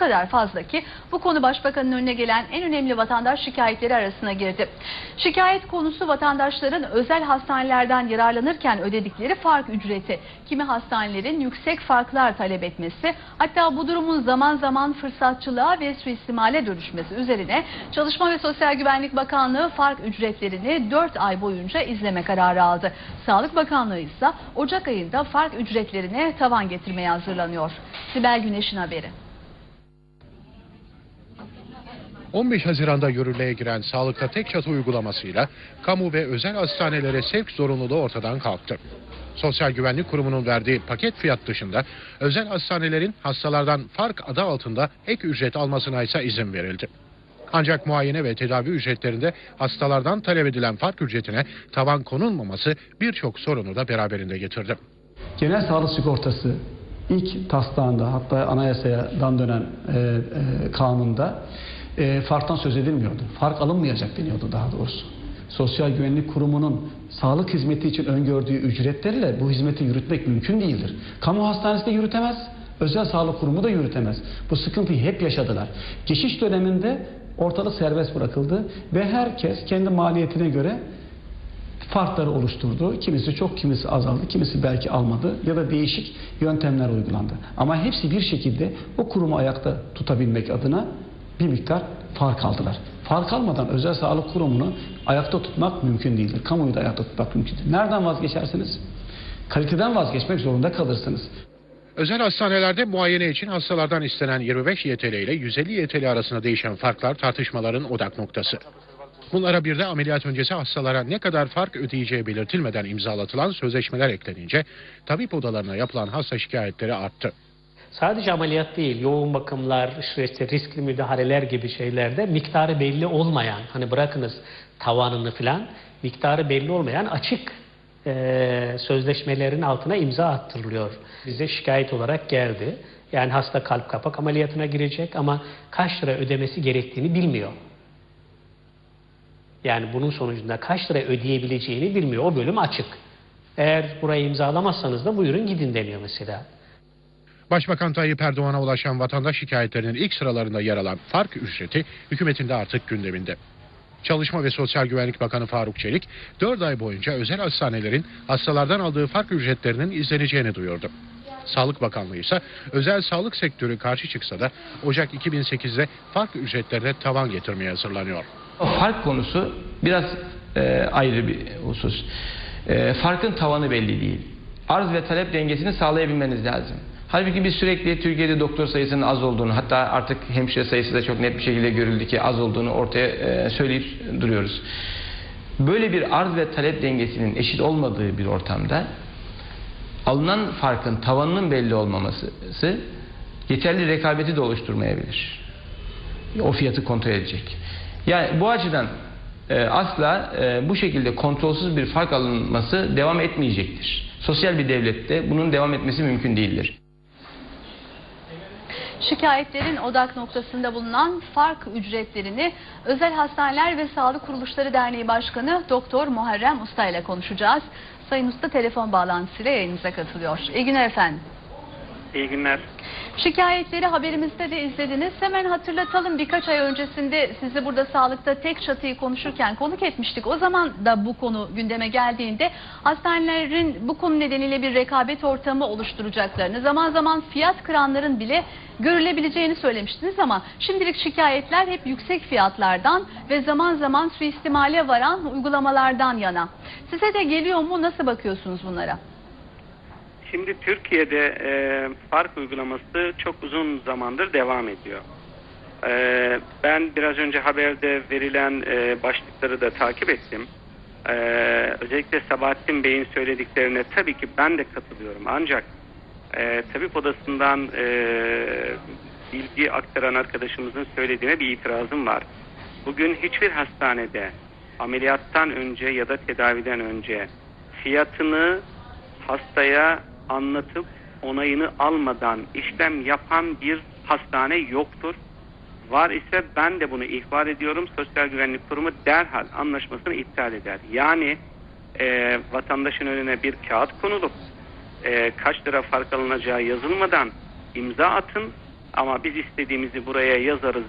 kadar fazla ki bu konu başbakanın önüne gelen en önemli vatandaş şikayetleri arasına girdi. Şikayet konusu vatandaşların özel hastanelerden yararlanırken ödedikleri fark ücreti. Kimi hastanelerin yüksek farklar talep etmesi hatta bu durumun zaman zaman fırsatçılığa ve suistimale dönüşmesi üzerine Çalışma ve Sosyal Güvenlik Bakanlığı fark ücretlerini 4 ay boyunca izleme kararı aldı. Sağlık Bakanlığı ise Ocak ayında fark ücretlerine tavan getirmeye hazırlanıyor. Sibel Güneş'in haberi. 15 Haziran'da yürürlüğe giren sağlıkta tek çatı uygulamasıyla kamu ve özel hastanelere sevk zorunluluğu ortadan kalktı. Sosyal Güvenlik Kurumu'nun verdiği paket fiyat dışında özel hastanelerin hastalardan fark adı altında ek ücret almasına ise izin verildi. Ancak muayene ve tedavi ücretlerinde hastalardan talep edilen fark ücretine tavan konulmaması birçok sorunu da beraberinde getirdi. Genel sağlık sigortası ilk taslağında hatta anayasadan dönen e, e, kanunda e, farktan söz edilmiyordu. Fark alınmayacak deniyordu daha doğrusu. Sosyal Güvenlik Kurumu'nun sağlık hizmeti için öngördüğü ücretlerle bu hizmeti yürütmek mümkün değildir. Kamu hastanesi de yürütemez, özel sağlık kurumu da yürütemez. Bu sıkıntıyı hep yaşadılar. Geçiş döneminde ortalık serbest bırakıldı ve herkes kendi maliyetine göre farkları oluşturdu. Kimisi çok, kimisi azaldı, kimisi belki almadı ya da değişik yöntemler uygulandı. Ama hepsi bir şekilde o kurumu ayakta tutabilmek adına bir miktar fark aldılar. Fark almadan özel sağlık kurumunu ayakta tutmak mümkün değildir. Kamuoyu da ayakta tutmak mümkün değil. Nereden vazgeçersiniz? Kaliteden vazgeçmek zorunda kalırsınız. Özel hastanelerde muayene için hastalardan istenen 25 YTL ile 150 YTL arasında değişen farklar tartışmaların odak noktası. Bunlara bir de ameliyat öncesi hastalara ne kadar fark ödeyeceği belirtilmeden imzalatılan sözleşmeler eklenince tabip odalarına yapılan hasta şikayetleri arttı. Sadece ameliyat değil, yoğun bakımlar, işte, riskli müdahaleler gibi şeylerde miktarı belli olmayan, hani bırakınız tavanını filan, miktarı belli olmayan açık eee, sözleşmelerin altına imza attırılıyor. Bize şikayet olarak geldi. Yani hasta kalp kapak ameliyatına girecek ama kaç lira ödemesi gerektiğini bilmiyor. Yani bunun sonucunda kaç lira ödeyebileceğini bilmiyor. O bölüm açık. Eğer burayı imzalamazsanız da buyurun gidin deniyor mesela. Başbakan Tayyip Erdoğan'a ulaşan vatandaş şikayetlerinin ilk sıralarında yer alan fark ücreti hükümetin de artık gündeminde. Çalışma ve Sosyal Güvenlik Bakanı Faruk Çelik, 4 ay boyunca özel hastanelerin hastalardan aldığı fark ücretlerinin izleneceğini duyurdu. Sağlık Bakanlığı ise özel sağlık sektörü karşı çıksa da Ocak 2008'de fark ücretlerine tavan getirmeye hazırlanıyor. O fark konusu biraz e, ayrı bir husus. E, farkın tavanı belli değil. Arz ve talep dengesini sağlayabilmeniz lazım. Halbuki biz sürekli Türkiye'de doktor sayısının az olduğunu hatta artık hemşire sayısı da çok net bir şekilde görüldü ki az olduğunu ortaya e, söyleyip duruyoruz. Böyle bir arz ve talep dengesinin eşit olmadığı bir ortamda alınan farkın tavanının belli olmaması yeterli rekabeti de oluşturmayabilir o fiyatı kontrol edecek. Yani bu açıdan e, asla e, bu şekilde kontrolsüz bir fark alınması devam etmeyecektir. Sosyal bir devlette bunun devam etmesi mümkün değildir. Şikayetlerin odak noktasında bulunan fark ücretlerini Özel Hastaneler ve Sağlık Kuruluşları Derneği Başkanı Doktor Muharrem Usta ile konuşacağız. Sayın Usta telefon bağlantısıyla yayınımıza katılıyor. İyi günler efendim. İyi günler. Şikayetleri haberimizde de izlediniz. Hemen hatırlatalım birkaç ay öncesinde sizi burada sağlıkta tek çatıyı konuşurken konuk etmiştik. O zaman da bu konu gündeme geldiğinde hastanelerin bu konu nedeniyle bir rekabet ortamı oluşturacaklarını, zaman zaman fiyat kıranların bile görülebileceğini söylemiştiniz ama şimdilik şikayetler hep yüksek fiyatlardan ve zaman zaman suistimale varan uygulamalardan yana. Size de geliyor mu? Nasıl bakıyorsunuz bunlara? Şimdi Türkiye'de e, fark uygulaması çok uzun zamandır devam ediyor. E, ben biraz önce haberde verilen e, başlıkları da takip ettim. E, özellikle Sabahattin Bey'in söylediklerine tabii ki ben de katılıyorum. Ancak e, tabip odasından e, bilgi aktaran arkadaşımızın söylediğine bir itirazım var. Bugün hiçbir hastanede ameliyattan önce ya da tedaviden önce fiyatını hastaya anlatıp onayını almadan işlem yapan bir hastane yoktur. Var ise ben de bunu ihbar ediyorum. Sosyal Güvenlik Kurumu derhal anlaşmasını iptal eder. Yani e, vatandaşın önüne bir kağıt konulup e, kaç lira fark alınacağı yazılmadan imza atın. Ama biz istediğimizi buraya yazarız